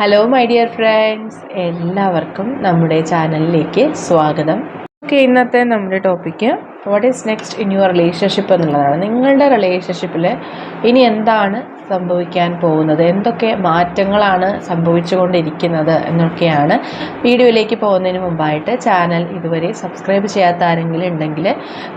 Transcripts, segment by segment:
Hello my dear friends എല്ലാവർക്കും നമ്മുടെ ചാനലിലേക്ക് സ്വാഗതം. ഓക്കെ ഇന്നത്തെ നമ്മുടെ topic what is next in your relationship എന്നുള്ളതാണ്. നിങ്ങളുടെ റിലേഷൻഷിപ്പിൽ ഇനി എന്താണ് സംഭവിക്കാൻ പോകുന്നത്? എന്തൊക്കെ മാറ്റങ്ങളാണ് സംഭവിച്ചുകൊണ്ടിരിക്കുന്നത് എന്നൊക്കെയാണ് വീഡിയോയിലേക്ക് പോകുന്നതിന് മുമ്പായിട്ട് ചാനൽ ഇതുവരെ സബ്സ്ക്രൈബ് ചെയ്യാത്ത ആരെങ്കിലും ഉണ്ടെങ്കിൽ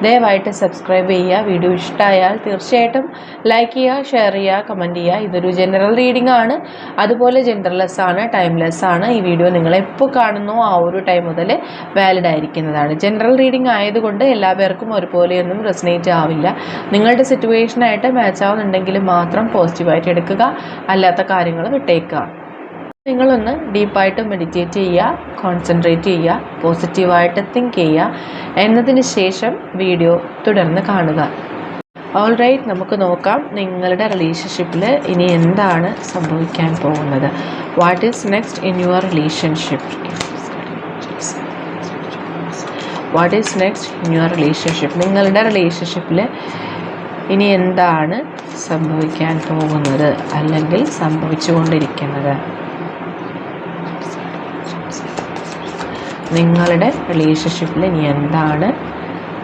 ദയവായിട്ട് സബ്സ്ക്രൈബ് ചെയ്യുക. വീഡിയോ ഇഷ്ടമായാൽ തീർച്ചയായിട്ടും ലൈക്ക് ചെയ്യുക ഷെയർ ചെയ്യുക കമന്റ് ചെയ്യുക. ഇതൊരു ജനറൽ റീഡിംഗ് ആണ്. അതുപോലെ ജെൻഡർലെസ് ആണ് ടൈംലെസ് ആണ്. ഈ വീഡിയോ നിങ്ങൾ എപ്പോൾ കാണുന്നോ ആ ഒരു ടൈം മുതൽ വാലിഡ് ആയിരിക്കുന്നതാണ്. ജനറൽ റീഡിംഗ് ആയതുകൊണ്ട് എല്ലാ പേർക്കും ഒരുപോലെയൊന്നും റെസിനേറ്റ് ആവില്ല. നിങ്ങളുടെ സിറ്റുവേഷനായിട്ട് മാച്ച് ആവുന്നുണ്ടെങ്കിൽ മാത്രം പോസിറ്റീവായിട്ട് എടുക്കുക. അല്ലാത്ത കാര്യങ്ങൾ വിട്ടേക്കുക. നിങ്ങളൊന്ന് ഡീപ്പായിട്ട് മെഡിറ്റേറ്റ് ചെയ്യുക കോൺസെൻട്രേറ്റ് ചെയ്യുക പോസിറ്റീവായിട്ട് തിങ്ക് ചെയ്യുക. എന്നതിന് ശേഷം വീഡിയോ തുടർന്ന് കാണുക. ഓൾ റൈറ്റ് നമുക്ക് നോക്കാം നിങ്ങളുടെ റിലേഷൻഷിപ്പിൽ ഇനി എന്താണ് സംഭവിക്കാൻ പോകുന്നത്. What is next in your relationship what is next in your relationship നിങ്ങളുടെ റിലേഷൻഷിപ്പിൽ ഇനി എന്താണ് സംഭവിക്കാൻ പോകുന്നത്? അല്ലെങ്കിൽ സംഭവിച്ചുകൊണ്ടിരിക്കുന്നത്? നിങ്ങളുടെ റിലേഷൻഷിപ്പിൽ ഇനി എന്താണ്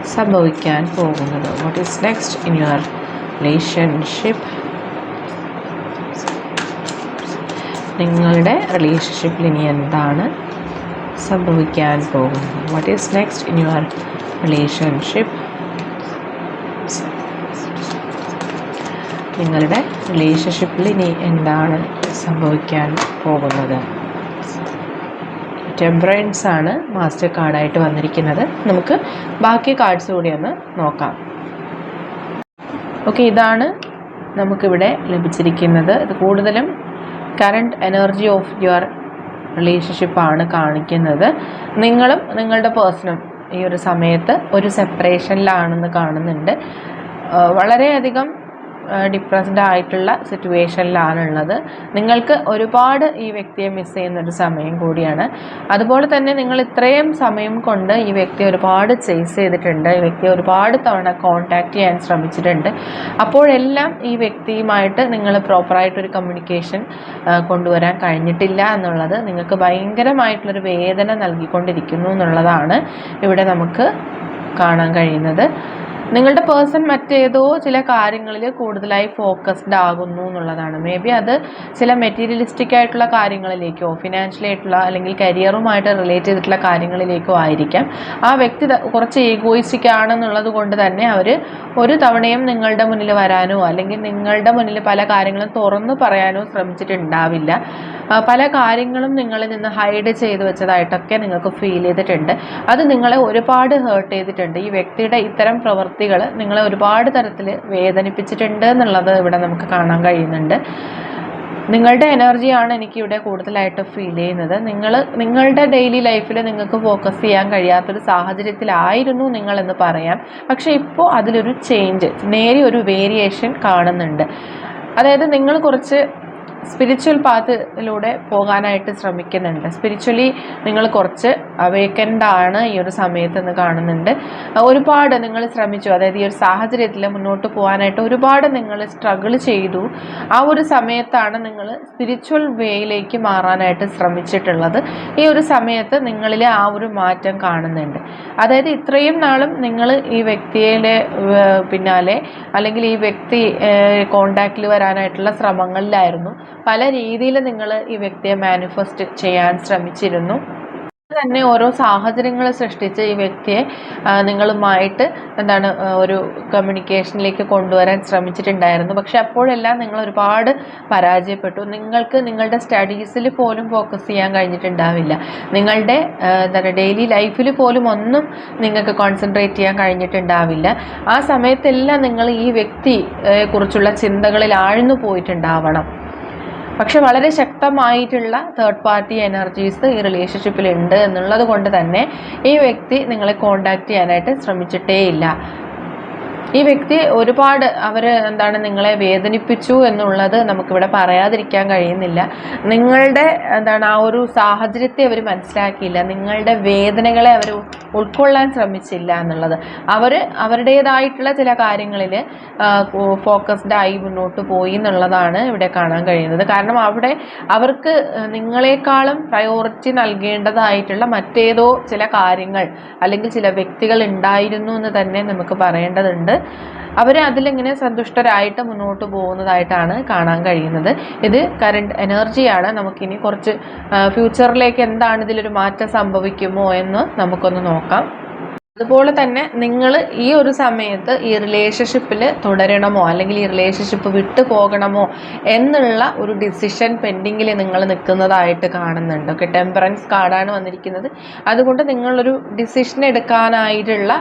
സംഭവിക്കാൻ പോകുന്നത്? What is next in your relationship നിങ്ങളുടെ റിലേഷൻഷിപ്പിൽ ഇനി എന്താണ് സംഭവിക്കാൻ പോകുന്നത് what is next in your relationship നിങ്ങളുടെ റിലേഷൻഷിപ്പിൽ ഇനി എന്താണ് സംഭവിക്കാൻ പോകുന്നത്? ടെമ്പറൻസ് ആണ് മാസ്റ്റർ കാർഡായിട്ട് വന്നിരിക്കുന്നത്. നമുക്ക് ബാക്കി കാർഡ്സ് കൂടി ഒന്ന് നോക്കാം. ഓക്കെ ഇതാണ് നമുക്കിവിടെ ലഭിച്ചിരിക്കുന്നത്. ഇത് കൂടുതലും കറണ്ട് എനർജി ഓഫ് യുവർ റിലേഷൻഷിപ്പാണ് കാണിക്കുന്നത്. നിങ്ങളും നിങ്ങളുടെ പേഴ്സണും ഈ ഒരു സമയത്ത് ഒരു സെപ്പറേഷനിലാണെന്ന് കാണുന്നുണ്ട്. വളരെയധികം ഡിപ്രസ്ഡ് ആയിട്ടുള്ള സിറ്റുവേഷനിലാണുള്ളത് നിങ്ങൾക്ക് ഒരുപാട് ഈ വ്യക്തിയെ മിസ് ചെയ്യുന്ന ഒരു സമയം കൂടിയാണ്. അതുപോലെ തന്നെ നിങ്ങൾ ഇത്രയും സമയം കൊണ്ട് ഈ വ്യക്തിയെ ഒരുപാട് ചേസ് ചെയ്തിട്ടുണ്ട്. ഈ വ്യക്തിയെ ഒരുപാട് തവണ കോൺടാക്റ്റ് ചെയ്യാൻ ശ്രമിച്ചിട്ടുണ്ട്. അപ്പോഴെല്ലാം ഈ വ്യക്തിയുമായിട്ട് നിങ്ങൾ പ്രോപ്പറായിട്ടൊരു കമ്മ്യൂണിക്കേഷൻ കൊണ്ടുവരാൻ കഴിഞ്ഞിട്ടില്ല എന്നുള്ളത് നിങ്ങൾക്ക് ഭയങ്കരമായിട്ടുള്ളൊരു വേദന നൽകിക്കൊണ്ടിരിക്കുന്നു എന്നുള്ളതാണ് ഇവിടെ നമുക്ക് കാണാൻ കഴിയുന്നത്. നിങ്ങളുടെ പേഴ്സൺ മറ്റേതോ ചില കാര്യങ്ങളിൽ കൂടുതലായി ഫോക്കസ്ഡ് ആകുന്നു എന്നുള്ളതാണ്. മേ ബി അത് ചില മെറ്റീരിയലിസ്റ്റിക് ആയിട്ടുള്ള കാര്യങ്ങളിലേക്കോ ഫിനാൻഷ്യലി ആയിട്ടുള്ള അല്ലെങ്കിൽ കരിയറുമായിട്ട് റിലേറ്റ് ചെയ്തിട്ടുള്ള കാര്യങ്ങളിലേക്കോ ആയിരിക്കാം. ആ വ്യക്തി കുറച്ച് ഈഗോയിസ്റ്റിക് ആണെന്നുള്ളത് കൊണ്ട് തന്നെ അവർ ഒരു തവണയും നിങ്ങളുടെ മുന്നിൽ വരാനോ അല്ലെങ്കിൽ നിങ്ങളുടെ മുന്നിൽ പല കാര്യങ്ങളും തുറന്നു പറയാനോ ശ്രമിച്ചിട്ടുണ്ടാവില്ല. പല കാര്യങ്ങളും നിങ്ങളിൽ നിന്ന് ഹൈഡ് ചെയ്ത് വെച്ചതായിട്ടൊക്കെ നിങ്ങൾക്ക് ഫീൽ ചെയ്തിട്ടുണ്ട്. അത് നിങ്ങളെ ഒരുപാട് ഹേർട്ട് ചെയ്തിട്ടുണ്ട്. ഈ വ്യക്തിയുടെ ഇത്തരം പ്രവൃത്തികൾ നിങ്ങളെ ഒരുപാട് തരത്തിൽ വേദനിപ്പിച്ചിട്ടുണ്ട് എന്നുള്ളത് ഇവിടെ നമുക്ക് കാണാൻ കഴിയുന്നുണ്ട്. നിങ്ങളുടെ എനർജിയാണ് എനിക്ക് ഇവിടെ കൂടുതലായിട്ട് ഫീൽ ചെയ്യുന്നത്. നിങ്ങൾ നിങ്ങളുടെ ഡെയിലി ലൈഫിൽ നിങ്ങൾക്ക് ഫോക്കസ് ചെയ്യാൻ കഴിയാത്തൊരു സാഹചര്യത്തിലായിരുന്നു നിങ്ങളെന്ന് പറയാം. പക്ഷേ ഇപ്പോൾ അതിലൊരു ചേഞ്ച് നേരിയ ഒരു വേരിയേഷൻ കാണുന്നുണ്ട്. അതായത് നിങ്ങൾ കുറച്ച് സ്പിരിച്വൽ പാത്തിലൂടെ പോകാനായിട്ട് ശ്രമിക്കുന്നുണ്ട്. സ്പിരിച്വലി നിങ്ങൾ കുറച്ച് അവേക്കൻഡ് ആണ് ഈ ഒരു സമയത്ത് എന്ന് കാണുന്നുണ്ട് ഒരുപാട് നിങ്ങൾ ശ്രമിച്ചു. അതായത് ഈ ഒരു സാഹചര്യത്തിൽ മുന്നോട്ട് പോകാനായിട്ട് ഒരുപാട് നിങ്ങൾ സ്ട്രഗിൾ ചെയ്തു. ആ ഒരു സമയത്താണ് നിങ്ങൾ സ്പിരിച്വൽ വേയിലേക്ക് മാറാനായിട്ട് ശ്രമിച്ചിട്ടുള്ളത്. ഈ ഒരു സമയത്ത് നിങ്ങളിൽ ആ ഒരു മാറ്റം കാണുന്നുണ്ട്. അതായത് ഇത്രയും നാളും നിങ്ങൾ ഈ വ്യക്തിയുടെ പിന്നാലെ അല്ലെങ്കിൽ ഈ വ്യക്തി കോണ്ടാക്റ്റിൽ വരാനായിട്ടുള്ള ശ്രമങ്ങളിലായിരുന്നു. പല രീതിയിൽ നിങ്ങൾ ഈ വ്യക്തിയെ മാനിഫെസ്റ്റ് ചെയ്യാൻ ശ്രമിച്ചിരുന്നു. തന്നെ ഓരോ സാഹചര്യങ്ങൾ സൃഷ്ടിച്ച് ഈ വ്യക്തിയെ നിങ്ങളുമായിട്ട് എന്താണ് ഒരു കമ്മ്യൂണിക്കേഷനിലേക്ക് കൊണ്ടുവരാൻ ശ്രമിച്ചിട്ടുണ്ടായിരുന്നു. പക്ഷെ അപ്പോഴെല്ലാം നിങ്ങൾ ഒരുപാട് പരാജയപ്പെട്ടു. നിങ്ങൾക്ക് നിങ്ങളുടെ സ്റ്റഡീസിൽ പോലും ഫോക്കസ് ചെയ്യാൻ കഴിഞ്ഞിട്ടുണ്ടാവില്ല. നിങ്ങളുടെ എന്താ എന്താണ് ഡെയിലി ലൈഫിൽ പോലും ഒന്നും നിങ്ങൾക്ക് കോൺസെൻട്രേറ്റ് ചെയ്യാൻ കഴിഞ്ഞിട്ടുണ്ടാവില്ല. ആ സമയത്തെല്ലാം നിങ്ങൾ ഈ ഏ, കുറിച്ചുള്ള ചിന്തകളിൽ ആഴ്ന്നു പോയിട്ടുണ്ടാവണം. പക്ഷെ വളരെ ശക്തമായിട്ടുള്ള തേർഡ് പാർട്ടി എനർജീസ് ഈ റിലേഷൻഷിപ്പിൽ ഉണ്ട് എന്നുള്ളത് കൊണ്ട് തന്നെ ഈ വ്യക്തി നിങ്ങളെ കോണ്ടാക്ട് ചെയ്യാനായിട്ട് ശ്രമിച്ചിട്ടേ ഇല്ല ഈ വ്യക്തി ഒരുപാട് അവർ എന്താണ് നിങ്ങളെ വേദനിപ്പിച്ചു എന്നുള്ളത് നമുക്കിവിടെ പറയാതിരിക്കാൻ കഴിയുന്നില്ല. നിങ്ങളുടെ എന്താണ് ആ ഒരു സാഹചര്യത്തെ അവർ മനസ്സിലാക്കിയില്ല. നിങ്ങളുടെ വേദനകളെ അവർ ഉൾക്കൊള്ളാൻ ശ്രമിച്ചില്ല എന്നുള്ളത്. അവർ അവരുടേതായിട്ടുള്ള ചില കാര്യങ്ങളിൽ ഫോക്കസ്ഡ് ആയി മുന്നോട്ട് പോയി എന്നുള്ളതാണ് ഇവിടെ കാണാൻ കഴിയുന്നത്. കാരണം അവിടെ അവർക്ക് നിങ്ങളെക്കാളും പ്രയോറിറ്റി നൽകേണ്ടതായിട്ടുള്ള മറ്റേതോ ചില കാര്യങ്ങൾ അല്ലെങ്കിൽ ചില വ്യക്തികൾ ഉണ്ടായിരുന്നു എന്ന് തന്നെ നമുക്ക് പറയേണ്ടതുണ്ട്. അവർ അതിലിങ്ങനെ സന്തുഷ്ടരായിട്ട് മുന്നോട്ട് പോകുന്നതായിട്ടാണ് കാണാൻ കഴിയുന്നത്. ഇത് കറണ്ട് എനർജിയാണ് നമുക്കിനി കുറച്ച് ഫ്യൂച്ചറിലേക്ക് എന്താണ് ഇതിലൊരു മാറ്റം സംഭവിക്കുമോ എന്ന് നമുക്കൊന്ന് നോക്കാം. അതുപോലെ തന്നെ നിങ്ങൾ ഈ ഒരു സമയത്ത് ഈ റിലേഷൻഷിപ്പിൽ തുടരണമോ? അല്ലെങ്കിൽ ഈ റിലേഷൻഷിപ്പ് വിട്ടു പോകണമോ? എന്നുള്ള ഒരു ഡിസിഷൻ പെൻഡിങ്ങിൽ നിങ്ങൾ നിൽക്കുന്നതായിട്ട് കാണുന്നുണ്ട്. ഓക്കെ ടെമ്പറൻസ് കാർഡാണ് വന്നിരിക്കുന്നത്. അതുകൊണ്ട് നിങ്ങളൊരു ഡിസിഷൻ എടുക്കാനായിട്ടുള്ള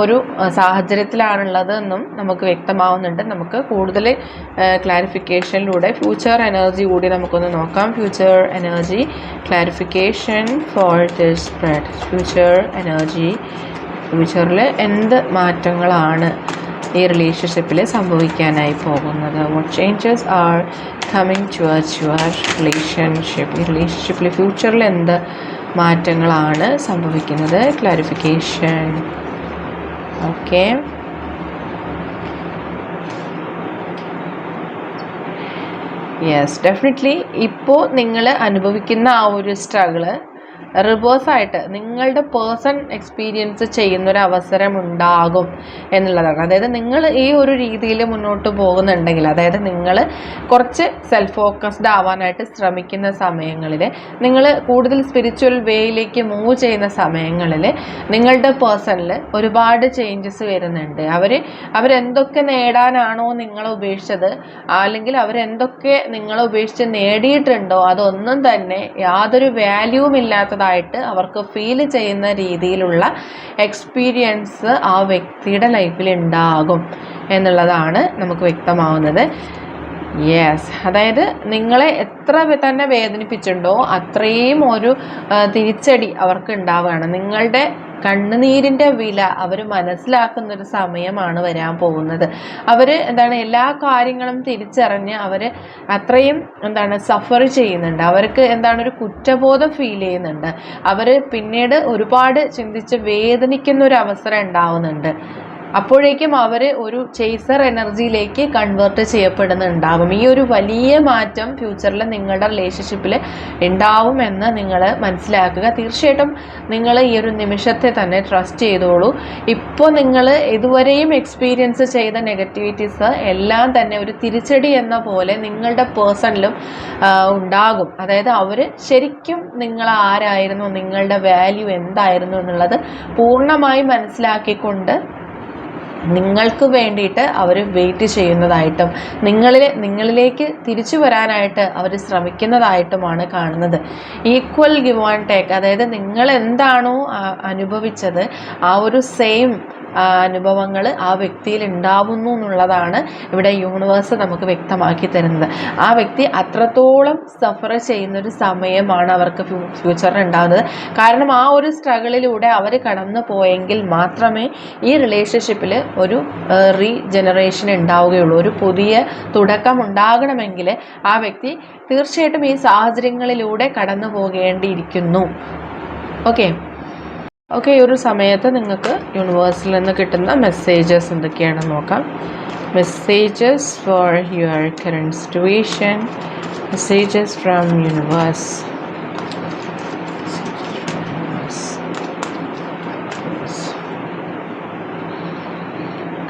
ഒരു സാഹചര്യത്തിലാണുള്ളത് എന്നും നമുക്ക് വ്യക്തമാവുന്നുണ്ട്. നമുക്ക് കൂടുതൽ ക്ലാരിഫിക്കേഷനിലൂടെ ഫ്യൂച്ചർ എനർജി കൂടി നമുക്കൊന്ന് നോക്കാം. Future energy clarification for this spread future energy ഫ്യൂച്ചറിൽ എന്ത് മാറ്റങ്ങളാണ് ഈ റിലേഷൻഷിപ്പിൽ സംഭവിക്കാനായി പോകുന്നത്? What changes are coming towards your relationship ഈ റിലേഷൻഷിപ്പിൽ ഫ്യൂച്ചറിൽ എന്ത് മാറ്റങ്ങളാണ് സംഭവിക്കുന്നത്? ക്ലാരിഫിക്കേഷൻ ഓക്കെ യെസ് ഡെഫിനറ്റ്ലി ഇപ്പോൾ നിങ്ങൾ അനുഭവിക്കുന്ന ആ ഒരു സ്ട്രഗിൾ റിവേഴ്സായിട്ട് നിങ്ങളുടെ പേഴ്സൺ എക്സ്പീരിയൻസ് ചെയ്യുന്ന ഒരു അവസരം ഉണ്ടാകും എന്നുള്ളതാണ്. അതായത് നിങ്ങൾ ഈ ഒരു രീതിയിൽ മുന്നോട്ട് പോകുന്നുണ്ടെങ്കിൽ അതായത് നിങ്ങൾ കുറച്ച് സെൽഫ് ഫോക്കസ്ഡ് ആവാനായിട്ട് ശ്രമിക്കുന്ന സമയങ്ങളിൽ നിങ്ങൾ കൂടുതൽ സ്പിരിച്വൽ വേയിലേക്ക് മൂവ് ചെയ്യുന്ന സമയങ്ങളിൽ നിങ്ങളുടെ പേഴ്സണിൽ ഒരുപാട് ചേഞ്ചസ് വരുന്നുണ്ട്. അവർ അവരെന്തൊക്കെ നേടാനാണോ നിങ്ങളെ ഉപേക്ഷിച്ചത് അല്ലെങ്കിൽ അവരെന്തൊക്കെ നിങ്ങളെ ഉപേക്ഷിച്ച് നേടിയിട്ടുണ്ടോ അതൊന്നും തന്നെ യാതൊരു വാല്യൂവും ഇല്ലാത്തത് ഉള്ളതായിട്ട് അവർക്ക് ഫീൽ ചെയ്യുന്ന രീതിയിലുള്ള എക്സ്പീരിയൻസ് ആ വ്യക്തിയുടെ ലൈഫിൽ ഉണ്ടാകും എന്നുള്ളതാണ് നമുക്ക് വ്യക്തമാവുന്നത്. യെസ് അതായത് നിങ്ങളെ എത്ര തന്നെ വേദനിപ്പിച്ചിട്ടുണ്ടോ അത്രയും ഒരു തിരിച്ചടി അവർക്ക് ഉണ്ടാവുകയാണ് നിങ്ങളുടെ കണ്ണുനീരിന്റെ വില അവർ മനസ്സിലാക്കുന്ന ഒരു സമയമാണ് വരാൻ പോകുന്നത്. അവർ എന്താണ് എല്ലാ കാര്യങ്ങളും തിരിച്ചറിഞ്ഞ് അവർ അത്രയും എന്താണ് സഫർ ചെയ്യുന്നുണ്ട്. അവർക്ക് എന്താണ് ഒരു കുറ്റബോധം ഫീൽ ചെയ്യുന്നുണ്ട്. അവർ പിന്നീട് ഒരുപാട് ചിന്തിച്ച് വേദനിക്കുന്ന ഒരു അവസരം ഉണ്ടാവുന്നുണ്ട്. അപ്പോഴേക്കും അവർ ഒരു ചേസർ എനർജിയിലേക്ക് കൺവേർട്ട് ചെയ്യപ്പെടുന്നുണ്ടാകും. ഈ ഒരു വലിയ മാറ്റം ഫ്യൂച്ചറിൽ നിങ്ങളുടെ റിലേഷൻഷിപ്പിൽ ഉണ്ടാവുമെന്ന് നിങ്ങൾ മനസ്സിലാക്കുക. തീർച്ചയായിട്ടും നിങ്ങൾ ഈ ഒരു നിമിഷത്തെ തന്നെ ട്രസ്റ്റ് ചെയ്തോളൂ. ഇപ്പോൾ നിങ്ങൾ ഇതുവരെയും എക്സ്പീരിയൻസ് ചെയ്ത നെഗറ്റിവിറ്റീസ് എല്ലാം തന്നെ ഒരു തിരിച്ചടി എന്ന പോലെ നിങ്ങളുടെ പേഴ്സണിലും ഉണ്ടാകും. അതായത് അവർ ശരിക്കും നിങ്ങൾ ആരായിരുന്നു നിങ്ങളുടെ വാല്യൂ എന്തായിരുന്നു എന്നുള്ളത് പൂർണമായി മനസ്സിലാക്കിക്കൊണ്ട് നിങ്ങൾക്ക് വേണ്ടിയിട്ട് അവർ വെയിറ്റ് ചെയ്യുന്നതായിട്ടും നിങ്ങളിൽ നിങ്ങളിലേക്ക് തിരിച്ചു വരാനായിട്ട് അവർ ശ്രമിക്കുന്നതായിട്ടുമാണ് കാണുന്നത്. ഈക്വൽ ഗിവ് ആൻഡ് ടേക്ക് അതായത് നിങ്ങൾ എന്താണോ അനുഭവിച്ചത് ആ ഒരു സെയിം അനുഭവങ്ങൾ ആ വ്യക്തിയിൽ ഉണ്ടാവുന്നു എന്നുള്ളതാണ് ഇവിടെ യൂണിവേഴ്സ് നമുക്ക് വ്യക്തമാക്കി തരുന്നത്. ആ വ്യക്തി അത്രത്തോളം സഫർ ചെയ്യുന്നൊരു സമയമാണ് അവർക്ക് ഫ്യൂച്ചറിൽ ഉണ്ടാകുന്നത് കാരണം ആ ഒരു സ്ട്രഗിളിലൂടെ അവർ കടന്നു പോയെങ്കിൽ മാത്രമേ ഈ റിലേഷൻഷിപ്പിൽ ഒരു റീജനറേഷൻ ഉണ്ടാവുകയുള്ളൂ. ഒരു പുതിയ തുടക്കം ഉണ്ടാകണമെങ്കിൽ ആ വ്യക്തി തീർച്ചയായിട്ടും ഈ സാഹചര്യങ്ങളിലൂടെ കടന്നു പോകേണ്ടിയിരിക്കുന്നു. ഓക്കെ? ഓക്കെ ഈ ഒരു സമയത്ത് നിങ്ങൾക്ക് യൂണിവേഴ്സിൽ നിന്ന് കിട്ടുന്ന മെസ്സേജസ് എന്തൊക്കെയാണെന്ന് നോക്കാം. Messages for your current situation messages from universe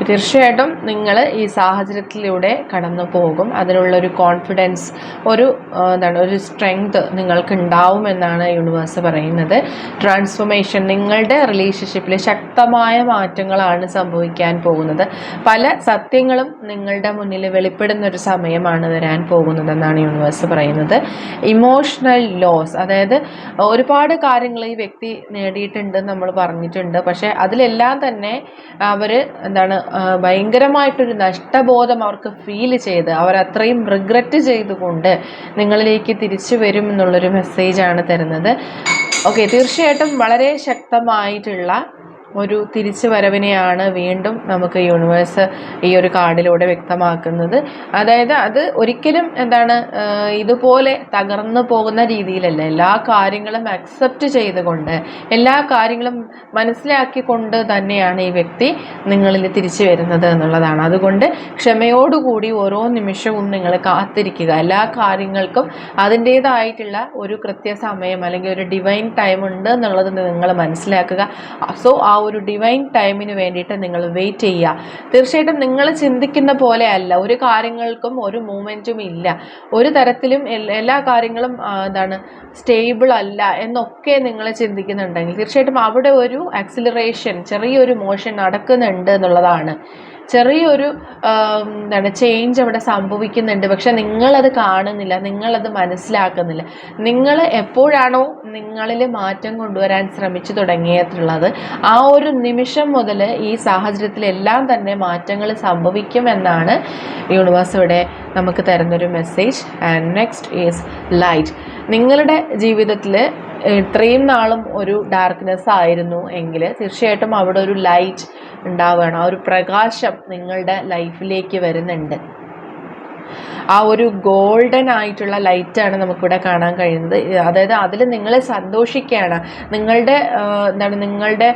തീർച്ചയായിട്ടും നിങ്ങൾ ഈ സാഹചര്യത്തിലൂടെ കടന്നു പോകും. അതിനുള്ളൊരു കോൺഫിഡൻസ് ഒരു എന്താണ് ഒരു സ്ട്രെങ്ത് നിങ്ങൾക്ക് ഉണ്ടാവുമെന്നാണ് യൂണിവേഴ്സ് പറയുന്നത്. ട്രാൻസ്ഫോർമേഷൻ നിങ്ങളുടെ റിലേഷൻഷിപ്പിൽ ശക്തമായ മാറ്റങ്ങളാണ് സംഭവിക്കാൻ പോകുന്നത്. പല സത്യങ്ങളും നിങ്ങളുടെ മുന്നിൽ വെളിപ്പെടുന്ന ഒരു സമയമാണ് വരാൻ പോകുന്നതെന്നാണ് യൂണിവേഴ്സ് പറയുന്നത്. ഇമോഷണൽ ലോസ് അതായത് ഒരുപാട് കാര്യങ്ങൾ ഈ വ്യക്തി നേടിയിട്ടുണ്ട് നമ്മൾ പറഞ്ഞിട്ടുണ്ട്. പക്ഷേ അതിലെല്ലാം തന്നെ അവർ എന്താണ് ഭയങ്കരമായിട്ടൊരു നഷ്ടബോധം അവർക്ക് ഫീൽ ചെയ്ത് അവരത്രയും റിഗ്രറ്റ് ചെയ്തുകൊണ്ട് നിങ്ങളിലേക്ക് തിരിച്ചു വരും എന്നുള്ളൊരു മെസ്സേജാണ് തരുന്നത്. ഓക്കെ തീർച്ചയായിട്ടും വളരെ ശക്തമായിട്ടുള്ള ഒരു തിരിച്ചു വരവിനെയാണ് വീണ്ടും നമുക്ക് യൂണിവേഴ്സ് ഈ ഒരു കാർഡിലൂടെ വ്യക്തമാക്കുന്നത്. അതായത് അത് ഒരിക്കലും എന്താണ് ഇതുപോലെ തകർന്നു പോകുന്ന രീതിയിലല്ല. എല്ലാ കാര്യങ്ങളും അക്സെപ്റ്റ് ചെയ്തുകൊണ്ട് എല്ലാ കാര്യങ്ങളും മനസ്സിലാക്കിക്കൊണ്ട് തന്നെയാണ് ഈ വ്യക്തി നിങ്ങളിൽ തിരിച്ചു വരുന്നത് എന്നുള്ളതാണ്. അതുകൊണ്ട് ക്ഷമയോടുകൂടി ഓരോ നിമിഷവും നിങ്ങൾ കാത്തിരിക്കുക. എല്ലാ കാര്യങ്ങൾക്കും അതിന്റേതായിട്ടുള്ള ഒരു കൃത്യസമയം അല്ലെങ്കിൽ ഒരു ഡിവൈൻ ടൈം ഉണ്ട് എന്നുള്ളത് നിങ്ങൾ മനസ്സിലാക്കുക. സോ ആ ഒരു ഡിവൈൻ ടൈമിന് വേണ്ടിയിട്ട് നിങ്ങൾ വെയിറ്റ് ചെയ്യുക. തീർച്ചയായിട്ടും നിങ്ങൾ ചിന്തിക്കുന്ന പോലെ അല്ല. ഒരു കാര്യങ്ങൾക്കും ഒരു മൂമെന്റും ഇല്ല. ഒരു തരത്തിലും എല്ലാ കാര്യങ്ങളും എന്താണ് സ്റ്റേബിൾ അല്ല എന്നൊക്കെ നിങ്ങൾ ചിന്തിക്കുന്നുണ്ടെങ്കിൽ തീർച്ചയായിട്ടും അവിടെ ഒരു ആക്സിലറേഷൻ ചെറിയൊരു മോഷൻ നടക്കുന്നുണ്ട് എന്നുള്ളതാണ്. ചെറിയൊരു എന്താണ് ചേഞ്ച് അവിടെ സംഭവിക്കുന്നുണ്ട്. പക്ഷെ നിങ്ങളത് കാണുന്നില്ല നിങ്ങളത് മനസ്സിലാക്കുന്നില്ല. നിങ്ങൾ എപ്പോഴാണോ നിങ്ങളിൽ മാറ്റം കൊണ്ടുവരാൻ ശ്രമിച്ചു തുടങ്ങിയിട്ടുള്ളത് ആ ഒരു നിമിഷം മുതൽ ഈ സാഹചര്യത്തിലെല്ലാം തന്നെ മാറ്റങ്ങൾ സംഭവിക്കുമെന്നാണ് യൂണിവേഴ്സ് ഇവിടെ നമുക്ക് തരുന്നൊരു message and next is light നിങ്ങളുടെ ജീവിതത്തിൽ ഇത്രയും നാളും ഒരു ഡാർക്ക്നെസ് ആയിരുന്നു എങ്കിൽ തീർച്ചയായിട്ടും അവിടെ ഒരു ലൈറ്റ് ഉണ്ടാവുകയാണ്. ആ ഒരു പ്രകാശം നിങ്ങളുടെ ലൈഫിലേക്ക് വരുന്നുണ്ട്. ആ ഒരു ഗോൾഡൻ ആയിട്ടുള്ള ലൈറ്റാണ് നമുക്കിവിടെ കാണാൻ കഴിയുന്നത്. അതായത് അതിൽ നിങ്ങളെ സന്തോഷിക്കുകയാണ്. നിങ്ങളുടെ എന്താണ് നിങ്ങളുടെ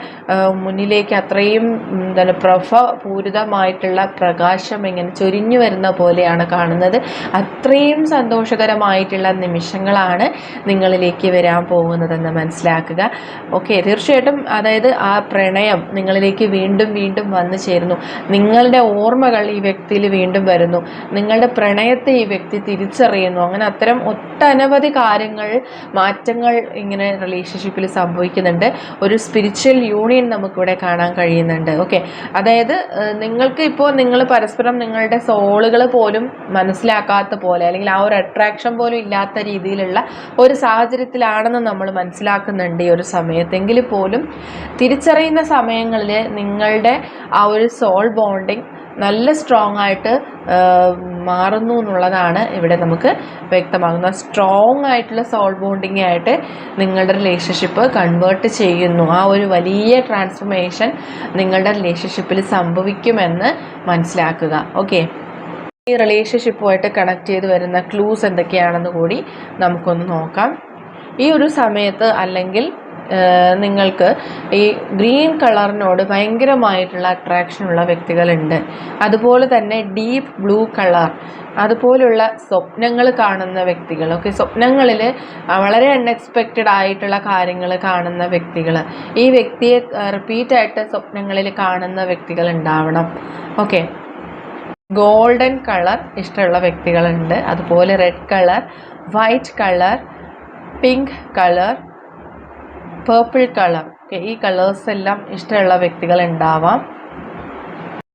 മുന്നിലേക്ക് അത്രയും എന്താണ് പ്രഭപൂരിതമായിട്ടുള്ള പ്രകാശം ഇങ്ങനെ ചൊരിഞ്ഞു വരുന്ന പോലെയാണ് കാണുന്നത്. അത്രയും സന്തോഷകരമായിട്ടുള്ള നിമിഷങ്ങളാണ് നിങ്ങളിലേക്ക് വരാൻ പോകുന്നതെന്ന് മനസ്സിലാക്കുക. ഓക്കെ തീർച്ചയായിട്ടും അതായത് ആ പ്രണയം നിങ്ങളിലേക്ക് വീണ്ടും വീണ്ടും വന്നു ചേരുന്നു. നിങ്ങളുടെ ഓർമ്മകൾ ഈ വ്യക്തിയിൽ വീണ്ടും വരുന്നു. നിങ്ങളുടെ പ്രണയത്തെ ഈ വ്യക്തി തിരിച്ചറിയുന്നു. അങ്ങനെ അത്തരം ഒട്ടനവധി കാര്യങ്ങൾ മാറ്റങ്ങൾ ഇങ്ങനെ റിലേഷൻഷിപ്പിൽ സംഭവിക്കുന്നുണ്ട്. ഒരു സ്പിരിച്വൽ യൂണിയൻ നമുക്കിവിടെ കാണാൻ കഴിയുന്നുണ്ട്. ഓക്കെ അതായത് നിങ്ങൾക്ക് ഇപ്പോൾ നിങ്ങൾ പരസ്പരം നിങ്ങളുടെ സോളുകൾ പോലും മനസ്സിലാക്കാത്ത പോലെ അല്ലെങ്കിൽ ആ ഒരു അട്രാക്ഷൻ പോലും ഇല്ലാത്ത രീതിയിലുള്ള ഒരു സാഹചര്യത്തിലാണെന്ന് നമ്മൾ മനസ്സിലാക്കുന്നുണ്ട് ഈ ഒരു സമയത്തെങ്കിൽ പോലും തിരിച്ചറിയുന്ന സമയങ്ങളിൽ നിങ്ങളുടെ ആ ഒരു സോൾ ബോണ്ടിങ് നല്ല സ്ട്രോങ് ആയിട്ട് മാറുന്നു എന്നുള്ളതാണ് ഇവിടെ നമുക്ക് വ്യക്തമാകുന്നത്. സ്ട്രോങ് ആയിട്ടുള്ള സോൾ ബോണ്ടിങ് ആയിട്ട് നിങ്ങളുടെ റിലേഷൻഷിപ്പ് കൺവേർട്ട് ചെയ്യുന്നു. ആ ഒരു വലിയ ട്രാൻസ്ഫർമേഷൻ നിങ്ങളുടെ റിലേഷൻഷിപ്പിൽ സംഭവിക്കുമെന്ന് മനസ്സിലാക്കുക. ഓക്കെ ഈ റിലേഷൻഷിപ്പുമായിട്ട് കണക്ട് ചെയ്ത് വരുന്ന ക്ലൂസ് എന്തൊക്കെയാണെന്ന് കൂടി നമുക്കൊന്ന് നോക്കാം. ഈ ഒരു സമയത്ത് അല്ലെങ്കിൽ നിങ്ങൾക്ക് ഈ ഗ്രീൻ കളറിനോട് ഭയങ്കരമായിട്ടുള്ള അട്രാക്ഷൻ ഉള്ള വ്യക്തികളുണ്ട്. അതുപോലെ തന്നെ ഡീപ്പ് ബ്ലൂ കളർ അതുപോലുള്ള സ്വപ്നങ്ങൾ കാണുന്ന വ്യക്തികൾ. ഓക്കെ സ്വപ്നങ്ങളിൽ വളരെ അൺഎക്സ്പെക്റ്റഡ് ആയിട്ടുള്ള കാര്യങ്ങൾ കാണുന്ന വ്യക്തികൾ. ഈ വ്യക്തിയെ റിപ്പീറ്റായിട്ട് സ്വപ്നങ്ങളിൽ കാണുന്ന വ്യക്തികൾ ഉണ്ടാവണം. ഓക്കെ ഗോൾഡൻ കളർ ഇഷ്ടമുള്ള വ്യക്തികളുണ്ട്. അതുപോലെ red colour white colour pink colour purple colour okay ഈ കളേഴ്സ് എല്ലാം ഇഷ്ടമുള്ള വ്യക്തികൾ ഉണ്ടാവാം.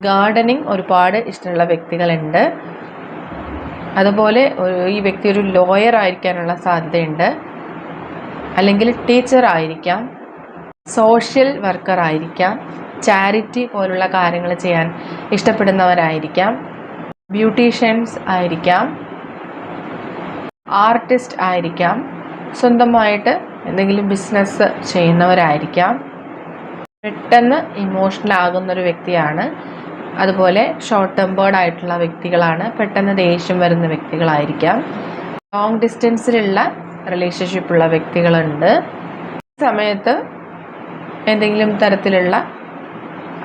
ഗാർഡനിങ് ഒരുപാട് ഇഷ്ടമുള്ള വ്യക്തികളുണ്ട്. അതുപോലെ ഈ വ്യക്തി ഒരു ലോയർ ആയിരിക്കാനുള്ള സാധ്യതയുണ്ട്. അല്ലെങ്കിൽ ടീച്ചർ ആയിരിക്കാം. സോഷ്യൽ വർക്കർ ആയിരിക്കാം. ചാരിറ്റി പോലുള്ള കാര്യങ്ങൾ ചെയ്യാൻ ഇഷ്ടപ്പെടുന്നവരായിരിക്കാം. ബ്യൂട്ടീഷ്യൻസ് ആയിരിക്കാം. ആർട്ടിസ്റ്റ് ആയിരിക്കാം. സ്വന്തമായിട്ട് എന്തെങ്കിലും ബിസിനസ് ചെയ്യുന്നവരായിരിക്കാം. പെട്ടെന്ന് ഇമോഷണൽ ആകുന്നൊരു വ്യക്തിയാണ്. അതുപോലെ ഷോർട്ട് ടെമ്പേർഡ് ആയിട്ടുള്ള വ്യക്തികളാണ്. പെട്ടെന്ന് ദേഷ്യം വരുന്ന വ്യക്തികളായിരിക്കാം. ലോങ് ഡിസ്റ്റൻസിലുള്ള റിലേഷൻഷിപ്പുള്ള വ്യക്തികളുണ്ട്. സമയത്ത് എന്തെങ്കിലും തരത്തിലുള്ള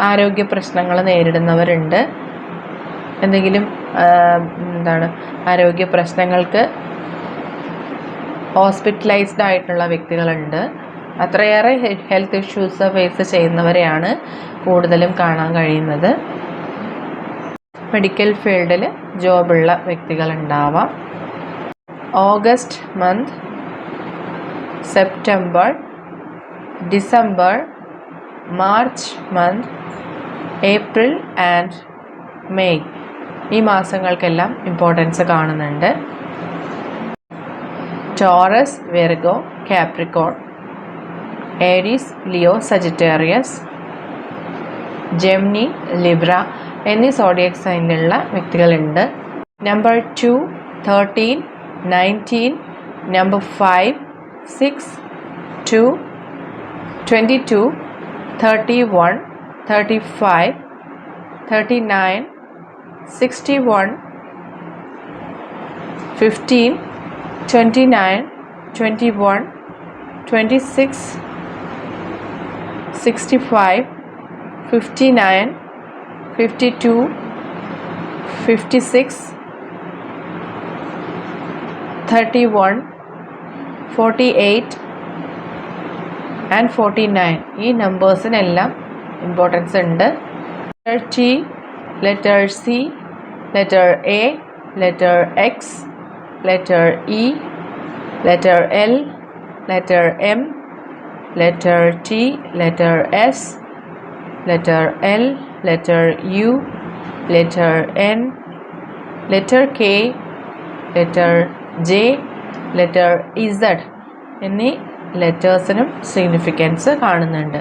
ആരോഗ്യ പ്രശ്നങ്ങൾ നേരിടുന്നവരുണ്ട്. എന്തെങ്കിലും എന്താണ് ആരോഗ്യ പ്രശ്നങ്ങൾക്ക് ഹോസ്പിറ്റലൈസ്ഡ് ആയിട്ടുള്ള വ്യക്തികളുണ്ട്. അത്രയേറെ ഹെൽത്ത് ഇഷ്യൂസ് ഫേസ് ചെയ്യുന്നവരെയാണ് കൂടുതലും കാണാൻ കഴിയുന്നത്. മെഡിക്കൽ ഫീൽഡിൽ ജോബുള്ള വ്യക്തികളുണ്ടാവാം. August month September December March month April and May ഈ മാസങ്ങൾക്കെല്ലാം ഇമ്പോർട്ടൻസ് കാണുന്നുണ്ട്. Taurus Virgo Capricorn Aries Leo Sagittarius Gemini Libra എന്നീ സോഡിയക് സൈനിലുള്ള വ്യക്തികളുണ്ട്. Number two thirteen nineteen number five six two twenty two thirty one thirty five thirty nine sixty one fifteen twenty nine twenty one twenty six sixty five fifty nine fifty two fifty six thirty one forty eight and forty nine ഈ നമ്പേഴ്സിനെല്ലാം importance ഉണ്ട്. Letter T letter C letter A letter X letter E, letter L, letter M, letter T, letter S, letter L, letter U, letter N, letter K, letter J, letter Z എന്നീ ലെറ്റേഴ്സിനും significance കാണുന്നുണ്ട്